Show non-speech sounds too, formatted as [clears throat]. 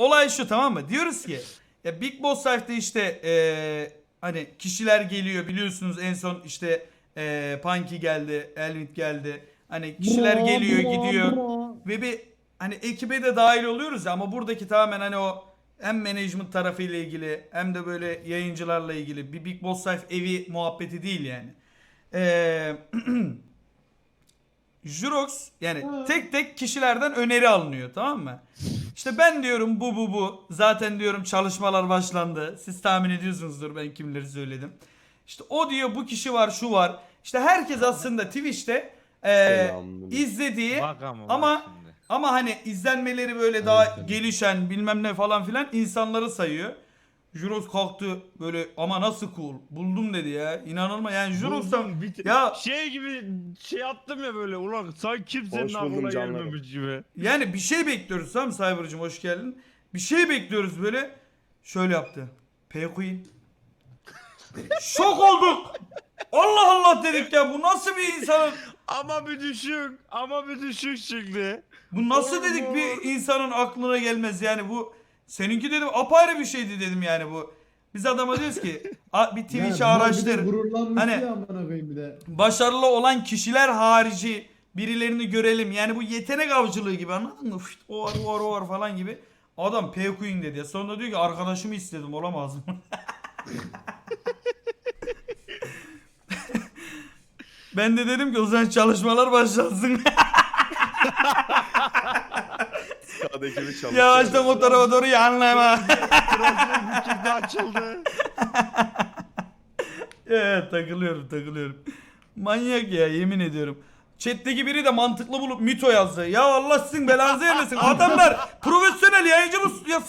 olay şu tamam mı? Diyoruz ki ya Big Boss Life'da işte eee, hani kişiler geliyor biliyorsunuz en son işte eee Punky geldi, Elvin geldi. Hani kişiler Bra, geliyor bra, gidiyor bra. ve bir hani ekibe de dahil oluyoruz ya ama buradaki tamamen hani o hem management tarafıyla ilgili hem de böyle yayıncılarla ilgili bir Big Boss Life evi muhabbeti değil yani. Eee [clears throat] Jurox yani tek tek kişilerden öneri alınıyor tamam mı? İşte ben diyorum bu bu bu. Zaten diyorum çalışmalar başlandı. Siz tahmin ediyorsunuzdur ben kimleri söyledim. İşte o diyor bu kişi var şu var. İşte herkes aslında Twitch'te eee, Selamünaleyküm. izlediği Bak ama, şimdi. ama hani izlenmeleri böyle daha gelişen bilmem ne falan filan insanları sayıyor. Jurox kalktı böyle ama nasıl cool buldum dedi ya. İnanılmaz yani Jurox'tan Buldum, ya şey gibi şey attım ya böyle ulan sanki kimsenin Hoş buldum aklına canlarım. gelmemiş gibi. Yani bir şey bekliyoruz tamam mı Cyber'cım hoş geldin. Bir şey bekliyoruz böyle. Şöyle yaptı. P Queen. [laughs] Şok olduk. Allah Allah dedik ya bu nasıl bir insanın Ama bir düşün ama bir düşün şimdi. bu nasıl dedik bir insanın aklına gelmez yani bu seninki dedim apayrı bir şeydi dedim yani bu. Biz adama diyoruz ki [laughs] "A- bir Twitch'i araştır. Hani- ya amına koyayım bir de. Başarılı olan kişiler harici birilerini görelim. Yani bu yetenek avcılığı gibi anladın mı? Fıt, o var o var o var falan gibi. Adam P Queen dedi. Sonra diyor ki arkadaşımı istedim olamaz mı? [laughs] ben de dedim ki o zaman çalışmalar başlasın. [laughs] Sağda ekibi çalışıyor. Yavaştan o tarafa doğru yanlama. Trafiğin fikirde açıldı. [laughs] evet takılıyorum takılıyorum. Manyak ya yemin ediyorum. Chat'teki biri de mantıklı bulup mito yazdı. Ya Allah sizin belanızı vermesin. Adamlar profesyonel yayıncı mı ya